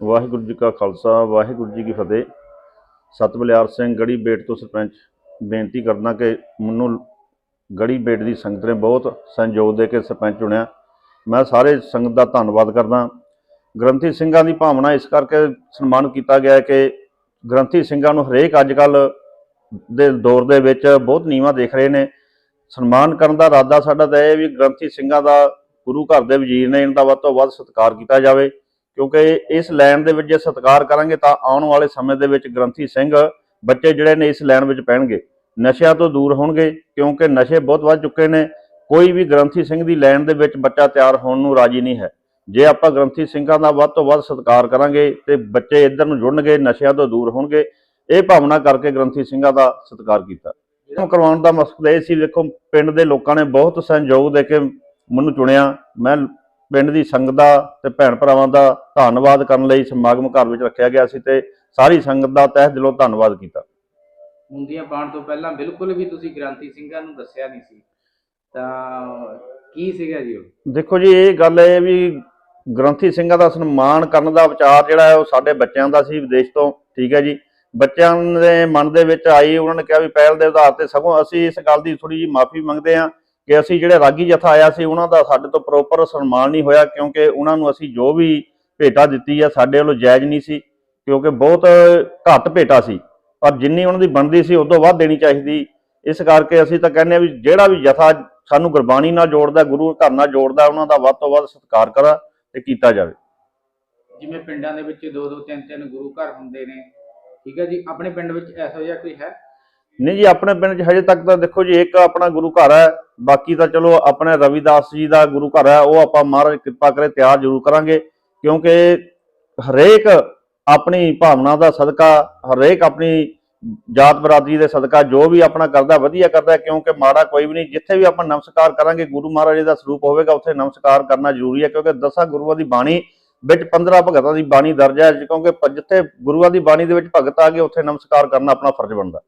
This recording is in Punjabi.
ਵਾਹਿਗੁਰੂ ਜੀ ਕਾ ਖਾਲਸਾ, ਵਾਹਿਗੁਰੂ ਜੀ ਕੀ ਫਤਿਹ। ਸਤਬਲਿਆਰ ਸਿੰਘ ਗੜੀ ਬੇਟ ਤੋਂ ਸਰਪੰਚ ਬੇਨਤੀ ਕਰਦਾ ਕਿ ਮੈਨੂੰ ਗੜੀ ਬੇਟ ਦੀ ਸੰਗਤ ਨੇ ਬਹੁਤ ਸਹਿਯੋਗ ਦੇ ਕੇ ਸਰਪੰਚ ਚੁਣਿਆ। ਮੈਂ ਸਾਰੇ ਸੰਗਤ ਦਾ ਧੰਨਵਾਦ ਕਰਦਾ। ਗ੍ਰੰਥੀ ਸਿੰਘਾਂ ਦੀ ਭਾਵਨਾ ਇਸ ਕਰਕੇ ਸਨਮਾਨ ਕੀਤਾ ਗਿਆ ਕਿ ਗ੍ਰੰਥੀ ਸਿੰਘਾਂ ਨੂੰ ਹਰੇਕ ਅੱਜ ਕੱਲ ਦੇ ਦੌਰ ਦੇ ਵਿੱਚ ਬਹੁਤ ਨੀਵਾਂ ਦੇਖ ਰਹੇ ਨੇ। ਸਨਮਾਨ ਕਰਨ ਦਾ ਇਰਾਦਾ ਸਾਡਾ ਤਾਂ ਇਹ ਵੀ ਗ੍ਰੰਥੀ ਸਿੰਘਾਂ ਦਾ ਗੁਰੂ ਘਰ ਦੇ ਵਜ਼ੀਰ ਨੇ ਇਹਨਾਂ ਦਾ ਵੱਧ ਤੋਂ ਵੱਧ ਸਤਿਕਾਰ ਕੀਤਾ ਜਾਵੇ। ਕਿਉਂਕਿ ਇਸ ਲਾਈਨ ਦੇ ਵਿੱਚ ਜੇ ਸਤਿਕਾਰ ਕਰਾਂਗੇ ਤਾਂ ਆਉਣ ਵਾਲੇ ਸਮੇਂ ਦੇ ਵਿੱਚ ਗ੍ਰੰਥੀ ਸਿੰਘ ਬੱਚੇ ਜਿਹੜੇ ਨੇ ਇਸ ਲਾਈਨ ਵਿੱਚ ਪੈਣਗੇ। ਨਸ਼ਿਆਂ ਤੋਂ ਦੂਰ ਹੋਣਗੇ ਕਿਉਂਕਿ ਨਸ਼ੇ ਬਹੁਤ ਵੱਧ ਚੁੱਕੇ ਨੇ। ਕੋਈ ਵੀ ਗ੍ਰੰਥੀ ਸਿੰਘ ਦੀ ਲਾਈਨ ਦੇ ਵਿੱਚ ਬੱਚਾ ਤਿਆਰ ਹੋਣ ਨੂੰ ਰਾਜੀ ਨਹੀਂ ਹੈ। ਜੇ ਆਪਾਂ ਗ੍ਰੰਥੀ ਸਿੰਘਾਂ ਦਾ ਵੱਧ ਤੋਂ ਵੱਧ ਸਤਿਕਾਰ ਕਰਾਂਗੇ ਤੇ ਬੱਚੇ ਇੱਧਰ ਨੂੰ ਜੁੜਨਗੇ, ਨਸ਼ਿਆਂ ਤੋਂ ਦੂਰ ਹੋਣਗੇ, ਇਹ ਭਾਵਨਾ ਕਰਕੇ ਗ੍ਰੰਥੀ ਸਿੰਘਾਂ ਦਾ ਸਤਿਕਾਰ ਕੀਤਾ। ਇਹ ਕਰਵਾਉਣ ਦਾ ਮਕਸਦ ਇਹ ਸੀ, ਵੇਖੋ ਪਿੰਡ ਦੇ ਲੋਕਾਂ ਨੇ ਬਹੁਤ ਸਹਿਯੋਗ ਦੇ ਕੇ ਮੈਨੂੰ ਚੁਣਿਆ। ਮੈਂ ਪਿੰਡ ਦੀ ਸੰਗਤ ਦਾ ਤੇ ਭੈਣ ਭਰਾਵਾਂ ਦਾ ਧੰਨਵਾਦ ਕਰਨ ਲਈ ਸਮਾਗਮ ਘਰ ਵਿੱਚ ਰੱਖਿਆ ਗਿਆ ਸੀ ਤੇ ਸਾਰੀ ਸੰਗਤ ਦਾ ਤਹਿ ਦਿਲੋਂ ਧੰਨਵਾਦ ਕੀਤਾ। ਮੁੰਦੀਆਂ ਪਾਉਣ ਤੋਂ ਪਹਿਲਾਂ ਬਿਲਕੁਲ ਵੀ ਤੁਸੀਂ ਗ੍ਰਾਂਤੀ ਸਿੰਘਾਂ ਨੂੰ ਦੱਸਿਆ ਨਹੀਂ ਸੀ। ਤਾਂ ਕੀ ਸੀਗਾ ਜੀ ਉਹ? ਦੇਖੋ ਜੀ ਇਹ ਗੱਲ ਹੈ ਵੀ ਗ੍ਰੰਥੀ ਸਿੰਘਾਂ ਦਾ ਸਨਮਾਨ ਕਰਨ ਦਾ ਵਿਚਾਰ ਜਿਹੜਾ ਹੈ ਉਹ ਸਾਡੇ ਬੱਚਿਆਂ ਦਾ ਸੀ ਵਿਦੇਸ਼ ਤੋਂ ਠੀਕ ਹੈ ਜੀ। ਬੱਚਿਆਂ ਦੇ ਮਨ ਦੇ ਵਿੱਚ ਆਈ ਉਹਨਾਂ ਨੇ ਕਿਹਾ ਵੀ ਪਹਿਲ ਦੇ ਆਧਾਰ ਤੇ ਸਗੋਂ ਅਸੀਂ ਇਸ ਗੱਲ ਦੀ ਥੋੜੀ ਜਿਹੀ ਮਾਫੀ ਮੰਗਦੇ ਹਾਂ। ਕਿ ਅਸੀਂ ਜਿਹੜੇ ਰਾਗੀ ਜਥਾ ਆਇਆ ਸੀ, ਉਹਨਾਂ ਦਾ ਸਾਡੇ ਤੋਂ ਪ੍ਰੋਪਰ ਸਨਮਾਨ ਨਹੀਂ ਹੋਇਆ ਕਿਉਂਕਿ ਉਹਨਾਂ ਨੂੰ ਅਸੀਂ ਜੋ ਵੀ ਭੇਟਾ ਦਿੱਤੀ ਆ, ਸਾਡੇ ਵੱਲੋਂ ਜਾਇਜ਼ ਨਹੀਂ ਸੀ ਕਿਉਂਕਿ ਬਹੁਤ ਘੱਟ ਭੇਟਾ ਸੀ। ਪਰ ਜਿੰਨੀ ਉਹਨਾਂ ਦੀ ਬਣਦੀ ਸੀ ਉਸ ਤੋਂ ਵੱਧ ਦੇਣੀ ਚਾਹੀਦੀ। ਇਸ ਕਰਕੇ ਅਸੀਂ ਤਾਂ ਕਹਿੰਦੇ ਆ ਵੀ ਜਿਹੜਾ ਵੀ ਜਥਾ ਸਾਨੂੰ ਗੁਰਬਾਣੀ ਨਾਲ ਜੋੜਦਾ, ਗੁਰੂ ਘਰ ਨਾਲ ਜੋੜਦਾ, ਉਹਨਾਂ ਦਾ ਵੱਧ ਤੋਂ ਵੱਧ ਸਤਿਕਾਰ ਕਰਾ ਤੇ ਕੀਤਾ ਜਾਵੇ। ਜਿਵੇਂ ਪਿੰਡਾਂ ਦੇ ਵਿੱਚ ਦੋ ਦੋ ਤਿੰਨ ਤਿੰਨ ਗੁਰੂ ਘਰ ਹੁੰਦੇ ਨੇ। ਠੀਕ ਹੈ ਜੀ, ਆਪਣੇ ਪਿੰਡ ਵਿੱਚ ਐਸਾ ਜਿਹਾ ਕੋਈ ਹੈ? ਨਹੀਂ ਜੀ, ਆਪਣੇ ਪਿੰਡ 'ਚ ਹਜੇ ਤੱਕ ਤਾਂ ਦੇਖੋ ਜੀ, ਇੱਕ ਆਪਣਾ ਗੁਰੂ ਘਰ ਹੈ, ਬਾਕੀ ਤਾਂ ਚਲੋ ਆਪਣੇ ਰਵਿਦਾਸ ਜੀ ਦਾ ਗੁਰੂ ਘਰ ਹੈ, ਉਹ ਆਪਾਂ ਮਹਾਰਾਜ ਕਿਰਪਾ ਕਰੇ, ਤਿਆਰ ਜ਼ਰੂਰ ਕਰਾਂਗੇ, ਕਿਉਂਕਿ ਹਰੇਕ ਆਪਣੀ ਭਾਵਨਾ ਦਾ ਸਦਕਾ, ਹਰੇਕ ਆਪਣੀ ਜਾਤ ਬਰਾਦਰੀ ਦੇ ਸਦਕਾ ਜੋ ਵੀ ਆਪਣਾ ਕਰਦਾ, ਵਧੀਆ ਕਰਦਾ ਕਿਉਂਕਿ ਮਾੜਾ ਕੋਈ ਵੀ ਨਹੀਂ, ਜਿੱਥੇ ਵੀ ਆਪਾਂ ਨਮਸਕਾਰ ਕਰਾਂਗੇ, ਗੁਰੂ ਮਹਾਰਾਜ ਜੀ ਦਾ ਸਰੂਪ ਹੋਵੇਗਾ, ਉੱਥੇ ਨਮਸਕਾਰ ਕਰਨਾ ਜ਼ਰੂਰੀ ਹੈ, ਕਿਉਂਕਿ ਦਸਾਂ ਗੁਰੂਆਂ ਦੀ ਬਾਣੀ ਵਿੱਚ 15 ਭਗਤਾਂ ਦੀ ਬਾਣੀ ਦਰਜ ਹੈ ਕਿਉਂਕਿ ਜਿੱਥੇ ਗੁਰੂਆਂ ਦੀ ਬਾਣੀ ਦੇ ਵਿੱਚ ਭਗਤ ਆ ਗਏ ਉੱਥੇ ਨਮਸਕਾਰ ਕਰਨਾ ਆਪਣਾ ਫਰਜ਼ ਬਣਦਾ।